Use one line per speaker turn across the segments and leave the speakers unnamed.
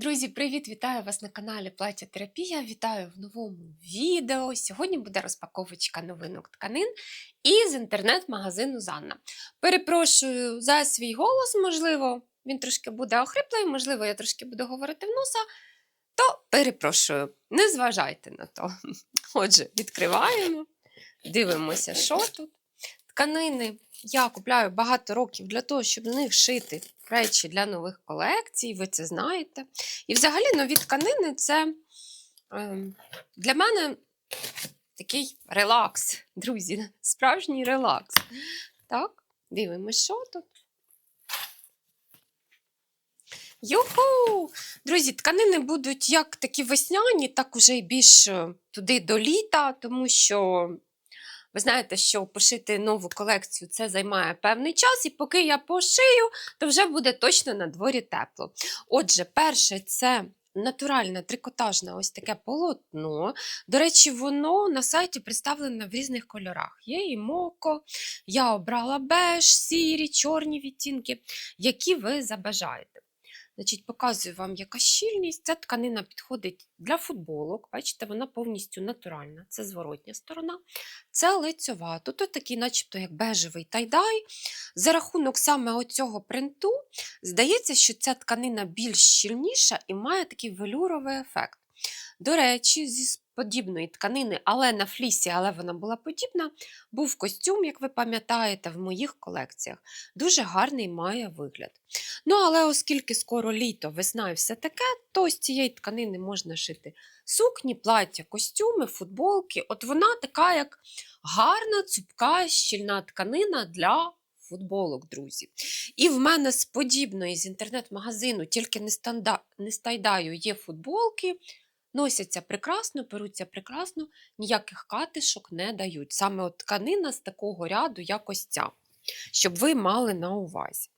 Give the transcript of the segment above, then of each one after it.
Друзі, привіт! Вітаю вас на каналі Плаття Терапія. Вітаю в новому відео. Сьогодні буде розпаковочка новинок тканин із інтернет-магазину Занна. Перепрошую за свій голос, можливо, він трошки буде охриплий, можливо, я трошки буду говорити в носа, то перепрошую, не зважайте на то. Отже, відкриваємо, дивимося, що тут. Тканини я купляю багато років для того, щоб з них шити речі для нових колекцій, ви це знаєте. І взагалі нові тканини це ем, для мене такий релакс, друзі, справжній релакс. Так, дивимося, що тут. Юху! Друзі, тканини будуть як такі весняні, так уже й більш е, туди до літа, тому що ви знаєте, що пошити нову колекцію це займає певний час, і поки я пошию, то вже буде точно на дворі тепло. Отже, перше це натуральне трикотажне ось таке полотно. До речі, воно на сайті представлене в різних кольорах. Є і моко, я обрала беж, сірі, чорні відтінки, які ви забажаєте. Значить, показую вам, яка щільність. Ця тканина підходить для футболок. Бачите, вона повністю натуральна. Це зворотня сторона. Це лицьова. Тут такий, начебто, як бежевий тайдай. За рахунок саме оцього принту, здається, що ця тканина більш щільніша і має такий велюровий ефект. До речі, зі подібної тканини, але на флісі, але вона була подібна, був костюм, як ви пам'ятаєте, в моїх колекціях. Дуже гарний має вигляд. Ну, але оскільки скоро літо, весна і все таке, то з цієї тканини можна шити сукні, плаття, костюми, футболки. От вона така, як гарна, цупка, щільна тканина для футболок, друзі. І в мене з подібної з інтернет-магазину, тільки не, станда... не стайдаю, є футболки. Носяться прекрасно, перуться прекрасно, ніяких катишок не дають. Саме от тканина з такого ряду, як ось ця, щоб ви мали на увазі.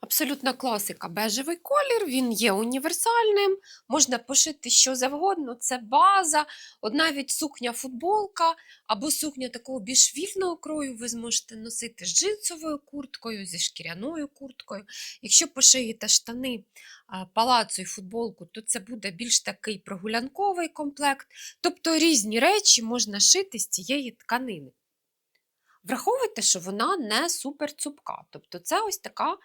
Абсолютна класика бежевий колір, він є універсальним, можна пошити що завгодно, це база, от навіть сукня-футболка або сукня такого більш вільного крою ви зможете носити з джинсовою курткою, зі шкіряною курткою. Якщо пошиєте штани палацу і футболку, то це буде більш такий прогулянковий комплект. Тобто різні речі можна шити з цієї тканини. Враховуйте, що вона не супер цупка. Тобто це ось така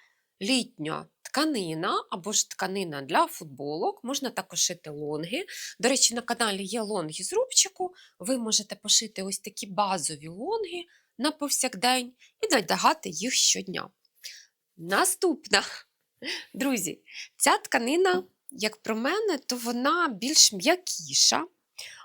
літня тканина або ж тканина для футболок. Можна також шити лонги. До речі, на каналі є лонги з рубчику. Ви можете пошити ось такі базові лонги на повсякдень і надягати їх щодня. Наступна, друзі, ця тканина, як про мене, то вона більш м'якіша.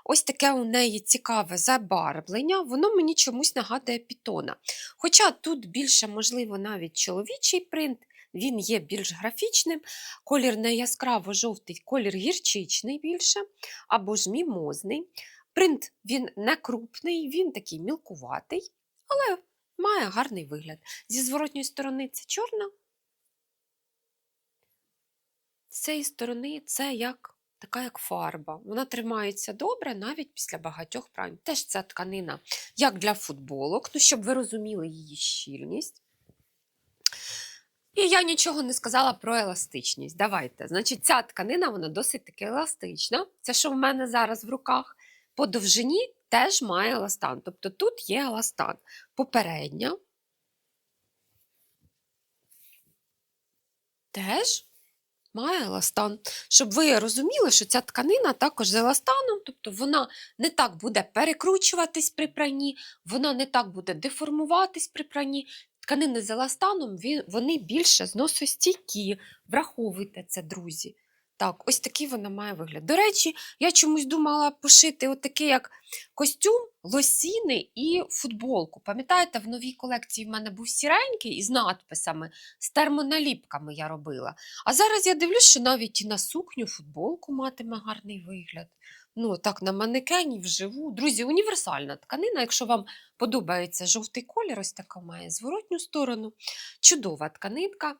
Ось таке у неї цікаве забарвлення, воно мені чомусь нагадує пітона. Хоча тут більше, можливо, навіть чоловічий принт, він є більш графічним, колір не яскраво жовтий, колір гірчичний більше, або ж мімозний. Принт він не крупний, він такий мілкуватий, але має гарний вигляд. Зі зворотньої сторони це чорна, з цієї сторони це як така як фарба. Вона тримається добре навіть після багатьох прань. Теж ця тканина, як для футболок, ну, щоб ви розуміли її щільність. І я нічого не сказала про еластичність. Давайте. Значить, ця тканина вона досить таки еластична. Це, що в мене зараз в руках, по довжині теж має еластан. Тобто тут є еластан. Попередня. Теж має еластан. Щоб ви розуміли, що ця тканина також з еластаном, тобто вона не так буде перекручуватись при пранні, вона не так буде деформуватись при пранні. Тканини з еластаном вони більше зносостійкі. Враховуйте це, друзі. Так, ось такий вона має вигляд. До речі, я чомусь думала пошити отакий як костюм, лосіни і футболку. Пам'ятаєте, в новій колекції в мене був сіренький із надписами, з термоналіпками я робила. А зараз я дивлюсь, що навіть і на сукню футболку матиме гарний вигляд. Ну, так, на манекені вживу. Друзі, універсальна тканина. Якщо вам подобається жовтий колір, ось така має зворотню сторону. Чудова тканинка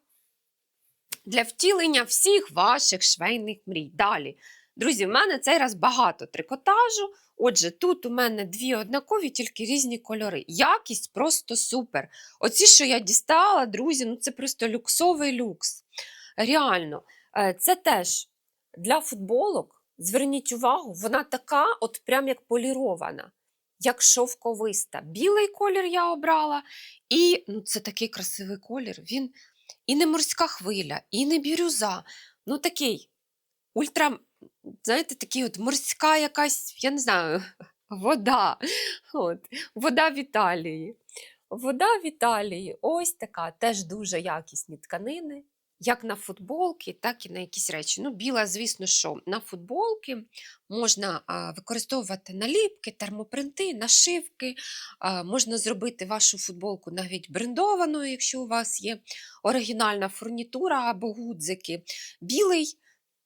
для втілення всіх ваших швейних мрій. Далі. Друзі, в мене цей раз багато трикотажу. Отже, тут у мене дві однакові, тільки різні кольори. Якість просто супер. Оці, що я дістала, друзі, ну це просто люксовий люкс. реально, е, це теж для футболок. Зверніть увагу, вона така, от прям як полірована, як шовковиста. Білий колір я обрала, і ну, це такий красивий колір. Він і не морська хвиля, і не бірюза. Ну такий ультра, знаєте, такий от морська якась, я не знаю, вода. От, вода в Італії. Вода в Італії. Ось така, теж дуже якісні тканини. Як на футболки, так і на якісь речі. Ну, біла, звісно, що на футболки можна використовувати наліпки, термопринти, нашивки. Можна зробити вашу футболку навіть брендованою, якщо у вас є оригінальна фурнітура або гудзики. Білий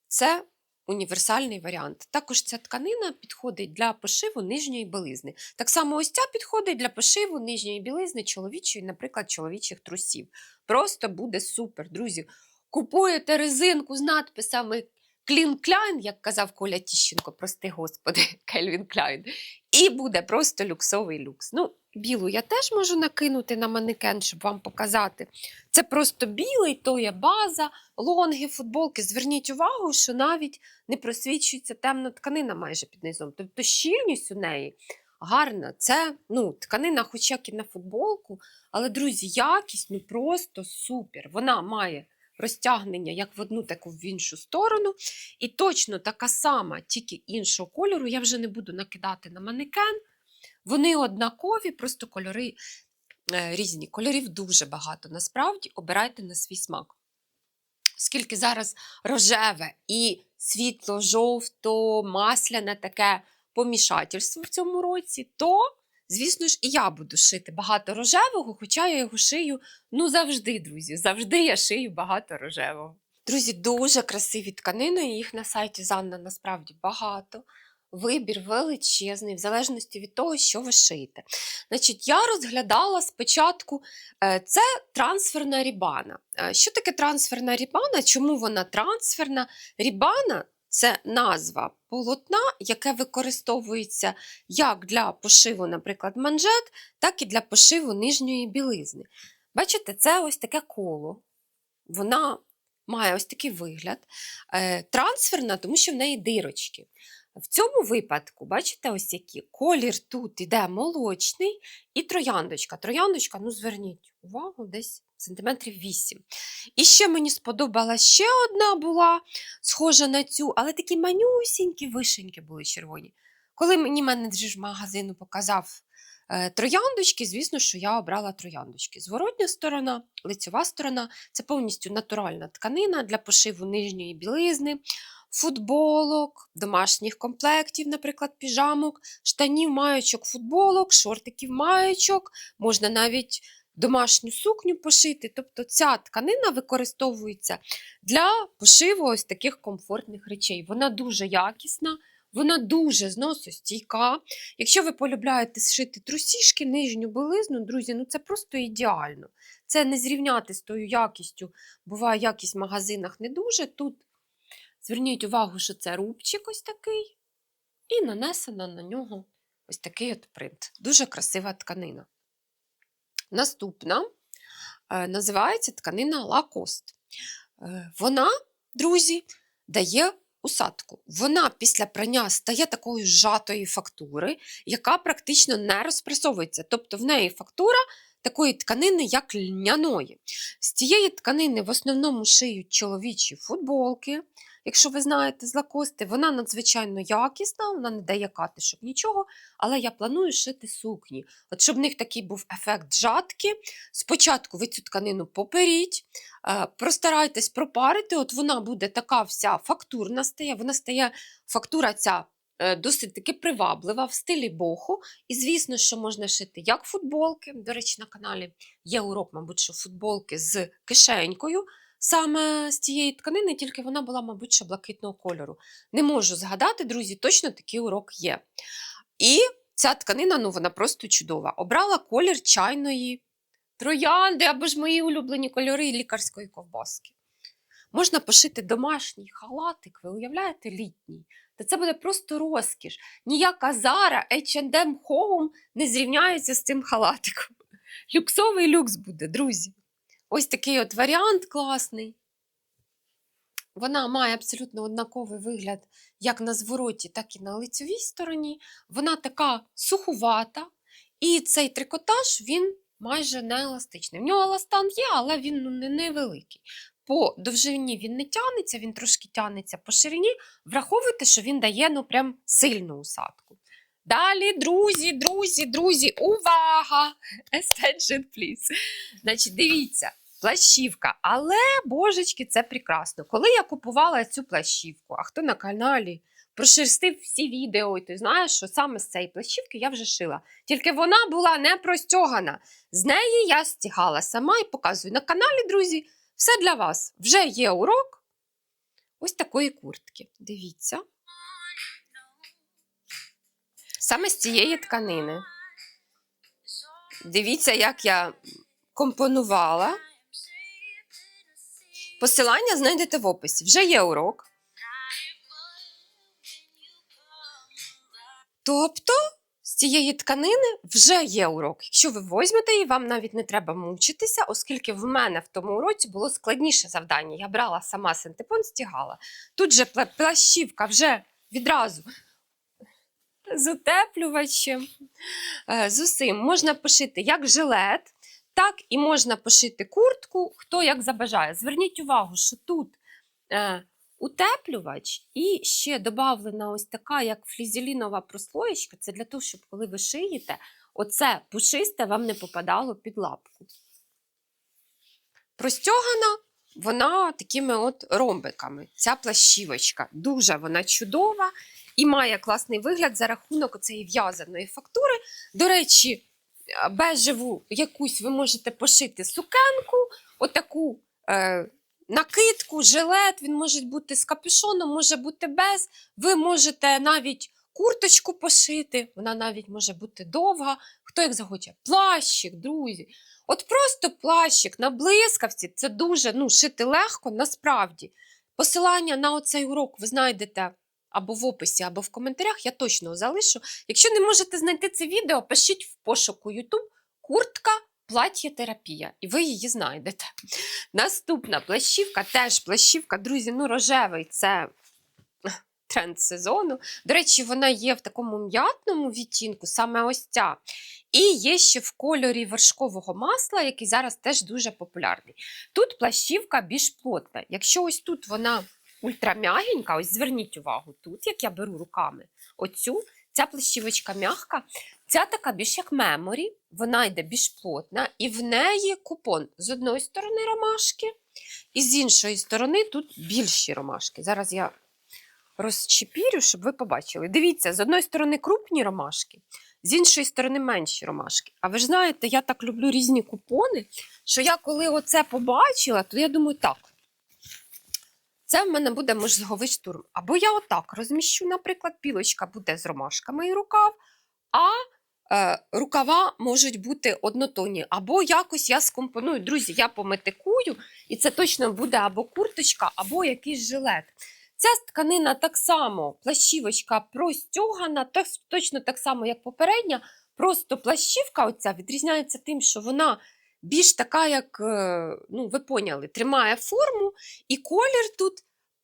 це універсальний варіант. Також ця тканина підходить для пошиву нижньої білизни. Так само ось ця підходить для пошиву нижньої білизни чоловічої, наприклад, чоловічих трусів. Просто буде супер, друзі. Купуєте резинку з надписами Клін Кляйн, як казав Коля Тіщенко, прости господи, Кельвін Кляйн. І буде просто люксовий люкс. Ну, білу я теж можу накинути на манекен, щоб вам показати. Це просто білий, то є база, лонги, футболки. Зверніть увагу, що навіть не просвічується темна тканина майже під низом. Тобто щільність у неї гарна. Це ну, тканина, хоч як і на футболку, але, друзі, якість ну просто супер. Вона має розтягнення як в одну, так і в іншу сторону. І точно така сама, тільки іншого кольору. Я вже не буду накидати на манекен. Вони однакові, просто кольори е, різні. Кольорів дуже багато. Насправді обирайте на свій смак. Оскільки зараз рожеве і світло-жовто, масляне таке помішательство в цьому році, то, звісно ж, і я буду шити багато рожевого, хоча я його шию ну завжди, друзі. Завжди я шию багато рожевого. Друзі, дуже красиві тканини, їх на сайті Занна насправді багато. Вибір величезний, в залежності від того, що ви шиєте. Значить, я розглядала спочатку е, це трансферна рібана. Е, Що таке трансферна рібана? Чому вона трансферна? Рібана це назва полотна, яке використовується як для пошиву, наприклад, манжет, так і для пошиву нижньої білизни. Бачите, це ось таке коло. Вона має ось такий вигляд. Е, Трансферна, тому що в неї дирочки. В цьому випадку, бачите, ось які колір тут іде молочний і трояндочка. Трояндочка, ну зверніть увагу, десь сантиметрів 8. І ще мені сподобалась ще одна була схожа на цю, але такі манюсінькі вишеньки були червоні. Коли мені менеджер магазину показав е, трояндочки, звісно, що я обрала трояндочки. Зворотня сторона, лицьова сторона це повністю натуральна тканина для пошиву нижньої білизни, футболок, домашніх комплектів, наприклад, піжамок, штанів, маючок, футболок, шортиків, маючок, можна навіть домашню сукню пошити. Тобто ця тканина використовується для пошиву ось таких комфортних речей. Вона дуже якісна. Вона дуже зносостійка. Якщо ви полюбляєте зшити трусішки, нижню білизну, друзі, ну це просто ідеально. Це не зрівняти з тою якістю. Буває, якість в магазинах не дуже. Тут зверніть увагу, що це рубчик ось такий, і нанесено на нього ось такий от принт. Дуже красива тканина. Наступна е, називається тканина Лакост. Е, Вона, друзі, дає усадку. Вона після прання стає такою зжатої фактури, яка практично не розпресовується. Тобто в неї фактура такої тканини, як льняної. З цієї тканини в основному шиють чоловічі футболки. Якщо ви знаєте з лакости, вона надзвичайно якісна, вона не дає катишок нічого, але я планую шити сукні. От щоб в них такий був ефект жатки. Спочатку ви цю тканину поперіть, е, простарайтесь пропарити, от вона буде така вся фактурна стає, вона стає фактура ця е, досить таки приваблива в стилі боху. І звісно, що можна шити як футболки. До речі, на каналі є урок, мабуть, що футболки з кишенькою. Саме з цієї тканини, тільки вона була, мабуть, що блакитного кольору. Не можу згадати, друзі, точно такий урок є. І ця тканина, ну вона просто чудова. Обрала колір чайної троянди або ж мої улюблені кольори лікарської ковбаски. Можна пошити домашній халатик, ви уявляєте, літній. Та це буде просто розкіш. Ніяка Zara, H&M Home не зрівняється з цим халатиком. Люксовий люкс буде, друзі. Ось такий от варіант класний. Вона має абсолютно однаковий вигляд як на звороті, так і на лицевій стороні. Вона така сухувата, і цей трикотаж він майже не еластичний. В нього еластан є, але він ну, не невеликий. По довжині він не тягнеться, він трошки тягнеться по ширині. Враховуйте, що він дає ну, прям сильну усадку. Далі, друзі, друзі, друзі, увага! Attention, please. Значить, дивіться, плащівка. Але, божечки, це прекрасно. Коли я купувала цю плащівку, а хто на каналі прошерстив всі відео, і ти знаєш, що саме з цієї плащівки я вже шила. Tільки вона була не простягана. З неї я стягала сама і показую на каналі, друзі, все для вас. Вже є урок ось такої куртки. Дивіться. Саме з цієї тканини. Дивіться, як я компонувала. Посилання знайдете в описі. Вже є урок. Тобто з цієї тканини вже є урок. Якщо ви візьмете її, вам навіть не треба мучитися, оскільки в мене в тому уроці було складніше завдання. Я брала сама синтепон, стягала. Тут же плащівка вже відразу з утеплювачем, е, з усім. Можна пошити як жилет, так і можна пошити куртку, хто як забажає. Зверніть увагу, що тут е, утеплювач і ще додавлена ось така, як флізелінова прослоєчка. Це для того, щоб коли ви шиєте, оце пушисте вам не попадало під лапку. Простягана вона такими от ромбиками. Ця плащівочка. Дуже вона чудова і має класний вигляд за рахунок цієї в'язаної фактури. До речі, бежеву якусь ви можете пошити сукенку, отаку е, накидку, жилет, він може бути з капюшоном, може бути без. Ви можете навіть курточку пошити, вона навіть може бути довга. Хто як захоче? Плащик, друзі. От просто плащик на блискавці це дуже ну, шити легко, насправді. Посилання на оцей урок ви знайдете або в описі, або в коментарях, я точно залишу. Якщо не можете знайти це відео, пишіть в пошуку YouTube куртка терапія, і ви її знайдете. Наступна плащівка, теж плащівка, друзі, ну рожевий це тренд сезону. До речі, вона є в такому м'ятному відтінку, саме ось ця. І є ще в кольорі вершкового масла, який зараз теж дуже популярний. Тут плащівка більш плотна. Якщо ось тут вона ультрам'ягенька, ось зверніть увагу, тут, як я беру руками, оцю, ця плащівочка м'ягка, ця така більш як меморі, вона йде більш плотна, і в неї купон з одної сторони ромашки, і з іншої сторони тут більші ромашки. Зараз я розчепірю, щоб ви побачили. Дивіться, з одної сторони крупні ромашки, з іншої сторони менші ромашки. А ви ж знаєте, я так люблю різні купони, що я коли оце побачила, то я думаю, так. Це в мене буде мозговий штурм. Або я отак розміщу, наприклад, пілочка буде з ромашками і рукав, а е, рукава можуть бути однотонні. Або якось я скомпоную. Друзі, я пометикую, і це точно буде або курточка, або якийсь жилет. Ця тканина так само, плащівочка простягана, точно так само, як попередня. Просто плащівка оця відрізняється тим, що вона більш така, як, е, ну, ви поняли, тримає форму, і колір тут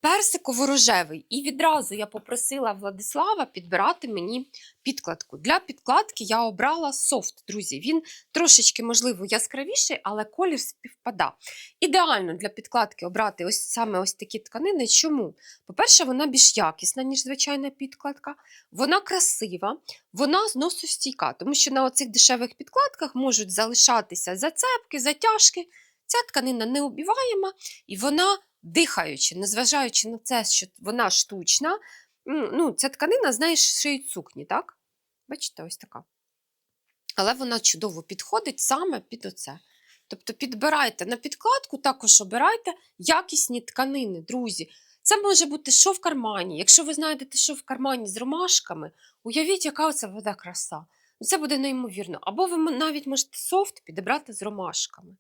персиково-рожевий. І відразу я попросила Владислава підбирати мені підкладку. Для підкладки я обрала софт, друзі. Він трошечки, можливо, яскравіший, але колір співпада. Ідеально для підкладки обрати ось саме ось такі тканини. Чому? По-перше, вона більш якісна, ніж звичайна підкладка, вона красива, вона зносостійка, тому що на оцих дешевих підкладках можуть залишатися зацепки, затяжки. Ця тканина неубіваєма і вона дихаючи, незважаючи на це, що вона штучна, ну, ця тканина, знаєш, шиють сукні, так? Бачите, ось така. Але вона чудово підходить саме під оце. Тобто підбирайте на підкладку, також обирайте якісні тканини, друзі. Це може бути що в кармані. Якщо ви знайдете, що в кармані з ромашками, уявіть, яка це буде краса. Це буде неймовірно. Або ви навіть можете софт підібрати з ромашками.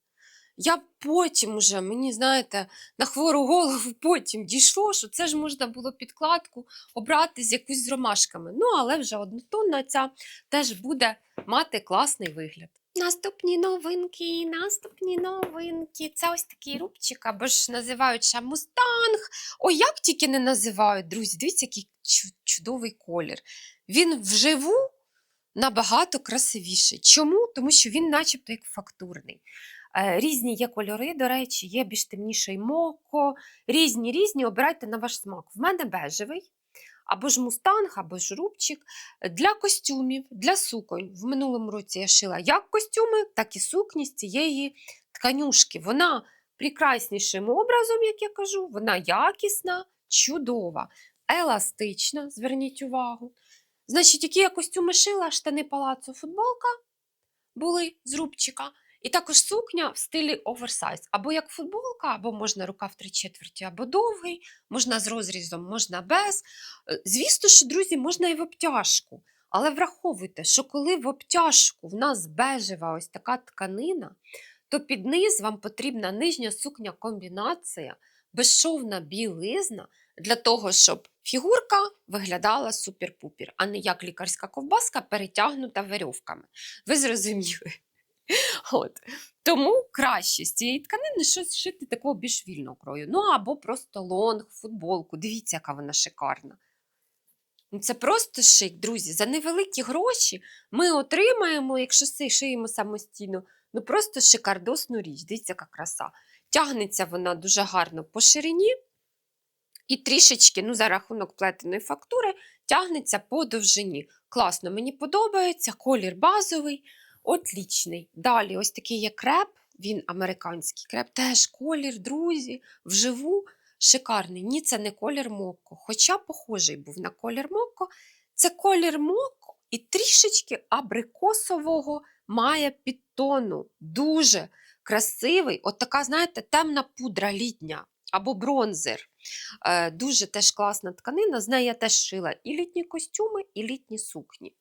Я потім уже, мені, знаєте, на хвору голову потім дійшло, що це ж можна було підкладку обрати з якусь з ромашками. Ну, але вже однотонна ця теж буде мати класний вигляд. Наступні новинки, наступні новинки. Це ось такий рубчик, або ж називають ще мустанг. Ой, як тільки не називають, друзі, дивіться, який чудовий колір. Він вживу набагато красивіший. Чому? Тому що він начебто як фактурний. Е, Різні є кольори, до речі, є більш темніший моко, різні, різні, обирайте на ваш смак. В мене бежевий, або ж мустанг, або ж рубчик. Для костюмів, для суконь. В минулому році я шила як костюми, так і сукні з цієї тканюшки. Вона прекраснішим образом, як я кажу, вона якісна, чудова, еластична, зверніть увагу. Значить, які я костюми шила, штани палацу, футболка були з рубчика. І також сукня в стилі оверсайз. Або як футболка, або можна рукав три четверті, або довгий, можна з розрізом, можна без. Е, Звісно, що, друзі, можна і в обтяжку. Але враховуйте, що коли в обтяжку в нас бежева ось така тканина, то під низ вам потрібна нижня сукня комбінація, безшовна білизна для того, щоб фігурка виглядала супер-пупір, а не як лікарська ковбаска перетягнута верьовками. Ви зрозуміли? От. Тому краще з цієї тканини щось шити такого більш вільного крою. Ну або просто лонг, футболку. Дивіться, яка вона шикарна. Ну, Це просто шик, друзі. За невеликі гроші ми отримаємо, якщо шиємо самостійно, ну просто шикардосну річ. Дивіться, яка краса. Тягнеться вона дуже гарно по ширині. І трішечки, ну, за рахунок плетеної фактури, тягнеться по довжині. Класно, мені подобається, колір базовий, отлічний. Далі, ось такий є креп, він американський креп, теж колір, друзі, вживу шикарний. Ні, це не колір моко, хоча похожий був на колір моко. Це колір моко і трішечки абрикосового має підтону. Дуже красивий, от така, знаєте, темна пудра літня або бронзер. Е, Дуже теж класна тканина. З неї я теж шила і літні костюми, і літні сукні.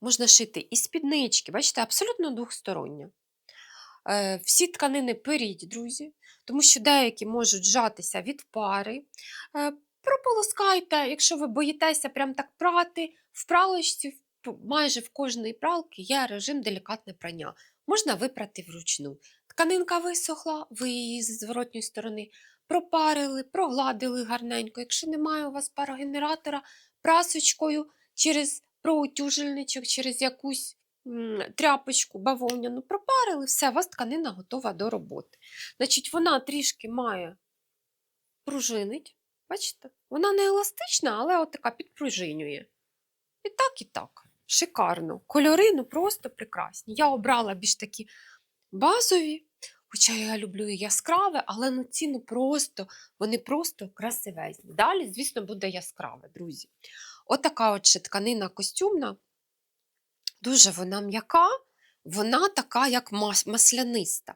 Можна шити і спіднички, бачите, абсолютно двохстороння. Е, Всі тканини періть, друзі, тому що деякі можуть жатися від пари. Е, Прополоскайте, якщо ви боїтеся прям так прати, в пралочці майже в кожної пралки є режим делікатне прання. Можна випрати вручну. Тканинка висохла, ви її з зворотньої сторони пропарили, прогладили гарненько. Якщо немає у вас парогенератора, прасочкою через проутюжельничок, через якусь тряпочку бавовняну пропарили, все, у вас тканина готова до роботи. Значить, вона трішки має пружинить. Бачите? Вона не еластична, але от така підпружинює. І так, і так. Шикарно. Кольори ну просто прекрасні. Я обрала більш такі базові, хоча я люблю яскраве, але ну ці ну просто, вони просто красивезні. Далі, звісно, буде яскраве, друзі. Отака от ще тканина костюмна, дуже вона м'яка, вона така, як мас- масляниста.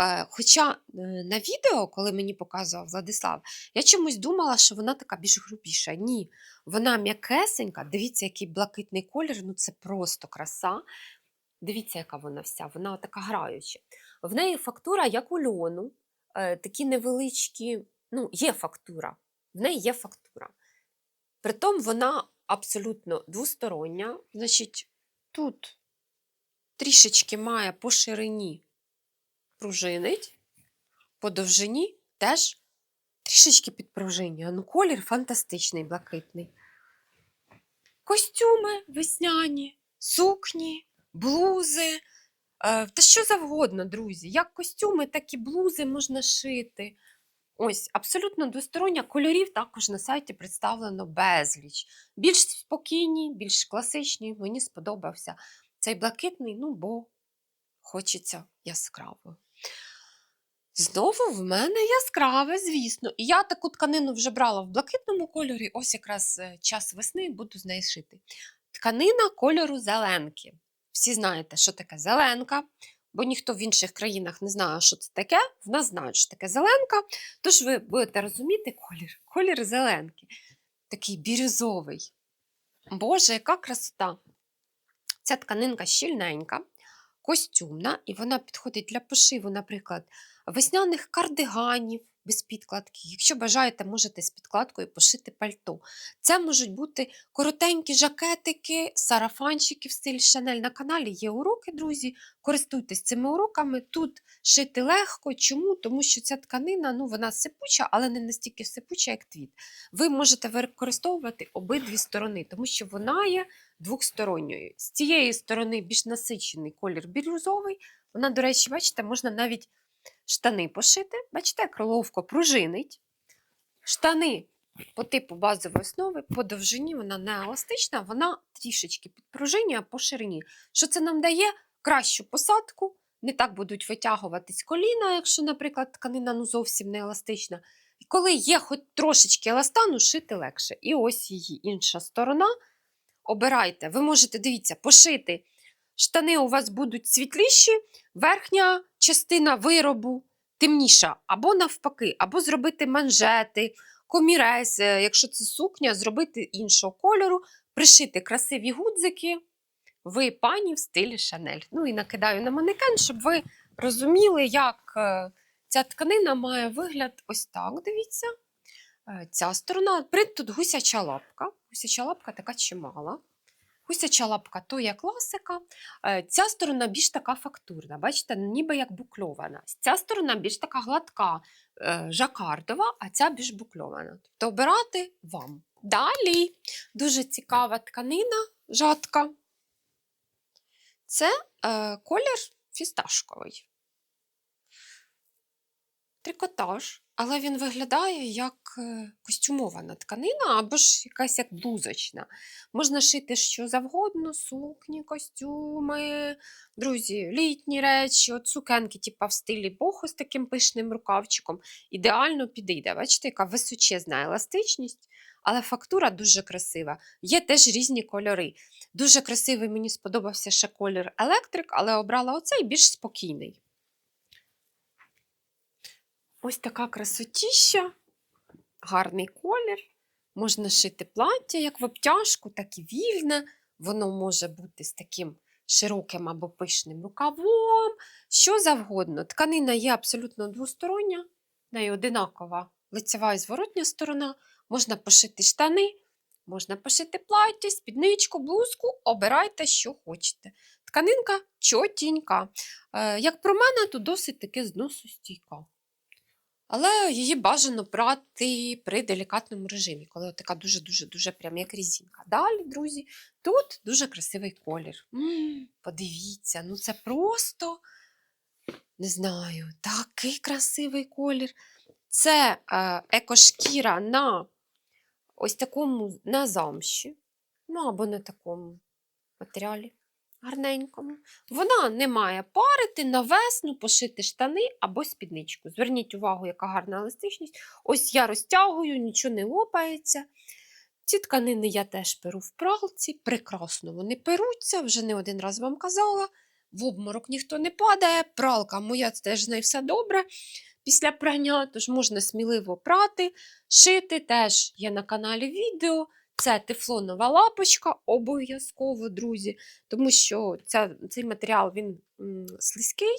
Е, Хоча е, на відео, коли мені показував Владислав, я чомусь думала, що вона така більш грубіша. Ні, вона м'якесенька. Дивіться, який блакитний колір, ну це просто краса. Дивіться, яка вона вся, вона така граюча. В неї фактура, як у льону, е, такі невеличкі, ну, є фактура. В неї є фактура. Притом вона абсолютно двостороння. Значить, тут трішечки має по ширині пружинить, по довжині теж трішечки підпружинює. Ну, колір фантастичний, блакитний. Костюми весняні, сукні, блузи. е, Та що завгодно, друзі. Як костюми, так і блузи можна шити. Ось, абсолютно двостороння. Кольорів також на сайті представлено безліч. Більш спокійні, більш класичні. Мені сподобався цей блакитний, ну, бо хочеться яскраво. Знову в мене яскраве, звісно. І я таку тканину вже брала в блакитному кольорі. Ось якраз е, час весни буду з неї шити. Тканина кольору зеленки. Всі знаєте, що таке зеленка, бо ніхто в інших країнах не знає, що це таке. В нас знають, що таке зеленка. Тож ви будете розуміти колір. Колір зеленки. Такий бірюзовий. Боже, яка красота! Ця тканинка щільненька, костюмна, і вона підходить для пошиву, наприклад, весняних кардиганів без підкладки. Якщо бажаєте, можете з підкладкою пошити пальто. Це можуть бути коротенькі жакетики, сарафанчики в стилі Шанель. На каналі є уроки, друзі. Користуйтесь цими уроками. Тут шити легко. Чому? Тому що ця тканина ну, вона сипуча, але не настільки сипуча, як твіт. Ви можете використовувати обидві сторони, тому що вона є двохсторонньою. З цієї сторони більш насичений колір бірюзовий. Вона, до речі, бачите, можна навіть штани пошити. Бачите, як ловко пружинить. Штани по типу базової основи, по довжині вона не еластична, вона трішечки підпружинює по ширині. Що це нам дає? Кращу посадку, не так будуть витягуватись коліна, якщо, наприклад, тканина ну, зовсім не еластична. І коли є хоч трошечки еластану, шити легше. І ось її інша сторона. Обирайте. Ви можете, дивіться, пошити. Штани у вас будуть світліші, верхня частина виробу темніша, або навпаки, або зробити манжети, комірез, е, якщо це сукня, зробити іншого кольору, пришити красиві гудзики. Ви пані в стилі Шанель. Ну і накидаю на манекен, щоб ви розуміли, як е, ця тканина має вигляд ось так. Дивіться. Е, Ця сторона, принт тут гусяча лапка. Гусяча лапка така чимала. Гусяча лапка то є класика. Е, Ця сторона більш така фактурна, бачите, ніби як букльована. Ця сторона більш така гладка, е, жакардова, а ця більш букльована. Тобто обирати вам. Далі дуже цікава тканина, жатка. Це е, колір фісташковий. Трикотаж, але він виглядає як е, костюмована тканина або ж якась як блузочна. Можна шити що завгодно, сукні, костюми, друзі, літні речі, от сукенки, типа в стилі боху з таким пишним рукавчиком. Ідеально підійде. Бачите, яка височезна еластичність, але фактура дуже красива. Є теж різні кольори. Дуже красивий мені сподобався ще колір електрик, але обрала оцей більш спокійний. Ось така красотіща, гарний колір. Можна шити плаття як в обтяжку, так і вільне. Воно може бути з таким широким або пишним рукавом, що завгодно. Тканина є абсолютно двостороння, неї одинакова лицева і зворотня сторона. Можна пошити штани, можна пошити плаття, спідничку, блузку, обирайте, що хочете. Тканинка чотінька. Е, як про мене, то досить таки зносостійка. Але її бажано брати при делікатному режимі, коли така дуже-дуже-дуже прям як різінка. Далі, друзі, тут дуже красивий колір. М, подивіться, ну це просто не знаю, такий красивий колір. Це е, екошкіра на ось такому на замші, ну або на такому матеріалі гарненькому. Вона не має парити на весну пошити штани або спідничку. Зверніть увагу, яка гарна еластичність. Ось я розтягую, нічого не лопається. Ці тканини я теж перу в пралці, прекрасно вони перуться, вже не один раз вам казала. В обморок ніхто не падає, пралка моя теж з все добре після прання, тож можна сміливо прати, шити теж є на каналі відео. Це тефлонова лапочка, обов'язково, друзі, тому що ця, цей матеріал він м, слизький,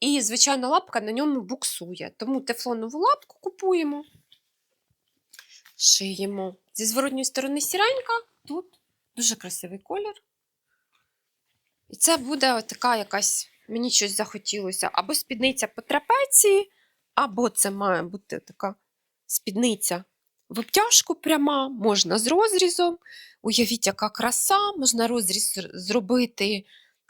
і звичайна лапка на ньому буксує. Тому тефлонову лапку купуємо, шиємо. Зі зворотньої сторони сіренька, тут дуже красивий колір. І це буде така якась, мені щось захотілося, або спідниця по трапеції, або це має бути така спідниця в обтяжку пряма, можна з розрізом. Уявіть, яка краса, можна розріз зробити,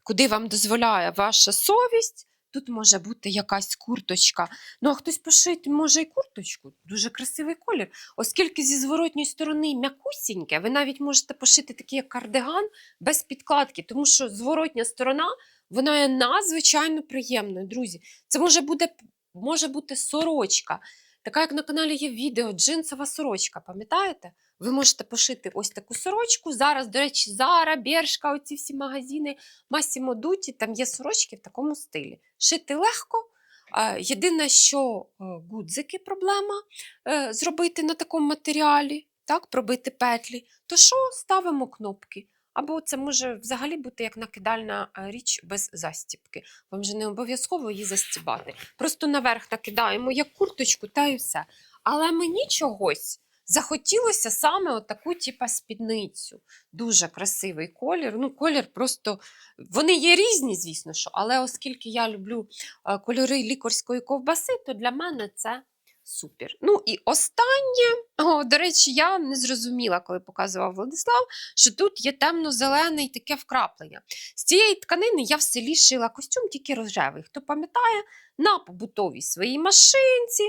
куди вам дозволяє ваша совість. Тут може бути якась курточка. Ну, а хтось пошить може і курточку. Дуже красивий колір. Оскільки зі зворотньої сторони м'якусіньке, ви навіть можете пошити такий як кардиган без підкладки, тому що зворотня сторона вона є надзвичайно приємною, друзі. Це може бути, може бути сорочка. Така, як на каналі є відео, джинсова сорочка, пам'ятаєте? Ви можете пошити ось таку сорочку. Зараз, до речі, Зара, Бершка, оці всі магазини, Massimo Dutti, там є сорочки в такому стилі. Шити легко. Е, Єдине, що е, гудзики проблема е, зробити на такому матеріалі, так, пробити петлі, то що ставимо кнопки. Або це може взагалі бути як накидальна е, річ без застібки. Вам же не обов'язково її застібати. Просто наверх накидаємо як курточку та і все. Але мені чогось захотілося саме отаку, типа, спідницю. Дуже красивий колір. Ну, колір просто. Вони є різні, звісно, що, але оскільки я люблю е, кольори лікарської ковбаси, то для мене це супер. Ну і останнє, о, до речі, я не зрозуміла, коли показував Владислав, що тут є темно-зелений таке вкраплення. З цієї тканини я в селі шила костюм тільки рожевий. Хто пам'ятає, на побутовій своїй машинці,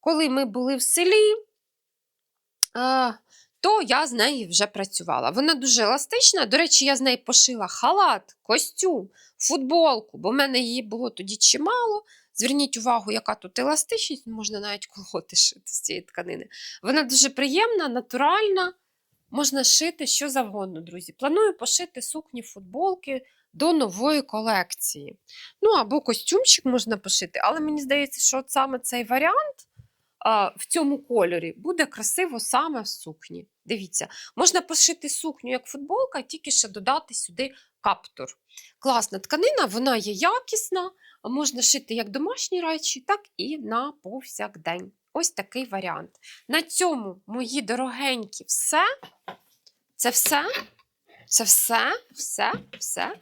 коли ми були в селі. е, то я з нею вже працювала. Вона дуже еластична. До речі, я з неї пошила халат, костюм, футболку, бо в мене її було тоді чимало. Зверніть увагу, яка тут еластичність, можна навіть колоти шити з цієї тканини. Вона дуже приємна, натуральна. Можна шити що завгодно, друзі. Планую пошити сукні, футболки до нової колекції. Ну або костюмчик можна пошити, але мені здається, що от саме цей варіант в цьому кольорі буде красиво саме в сукні. Дивіться, можна пошити сукню як футболка, тільки ще додати сюди каптур. Класна тканина, вона є якісна, можна шити як домашні речі, так і на повсякдень. Ось такий варіант. На цьому, мої дорогенькі, все. Це все. Це все, все, все.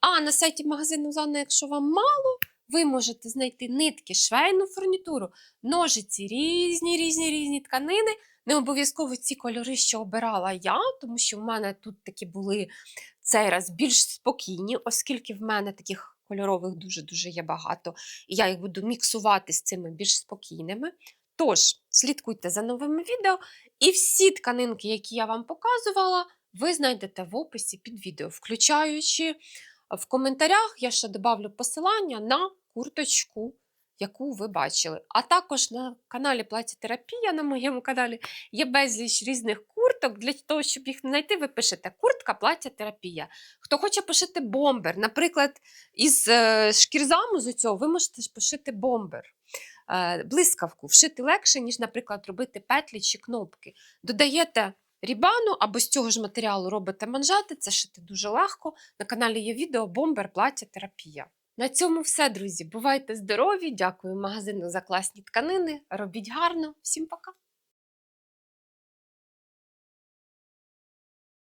А на сайті магазину Зана, якщо вам мало, ви можете знайти нитки, швейну фурнітуру, ножиці, різні, різні, різні тканини. Не обов'язково ці кольори, що обирала я, тому що в мене тут такі були цей раз більш спокійні, оскільки в мене таких кольорових дуже-дуже є багато, і я їх буду міксувати з цими більш спокійними. Тож, слідкуйте за новими відео, і всі тканинки, які я вам показувала, ви знайдете в описі під відео, включаючи в коментарях, я ще добавлю посилання на курточку, яку ви бачили. А також на каналі Платітерапія, на моєму каналі, є безліч різних курток. Для того, щоб їх знайти, ви пишете куртка, плаття, терапія. Хто хоче пошити бомбер, наприклад, із е, шкірзаму з цього ви можете пошити бомбер. Е, Блискавку вшити легше, ніж, наприклад, робити петлі чи кнопки. Додаєте рібану або з цього ж матеріалу робите манжети, це шити дуже легко. На каналі є відео бомбер, плаття, терапія. На цьому все, друзі. Бувайте здорові! Дякую магазину за класні тканини. Робіть гарно. Всім пока!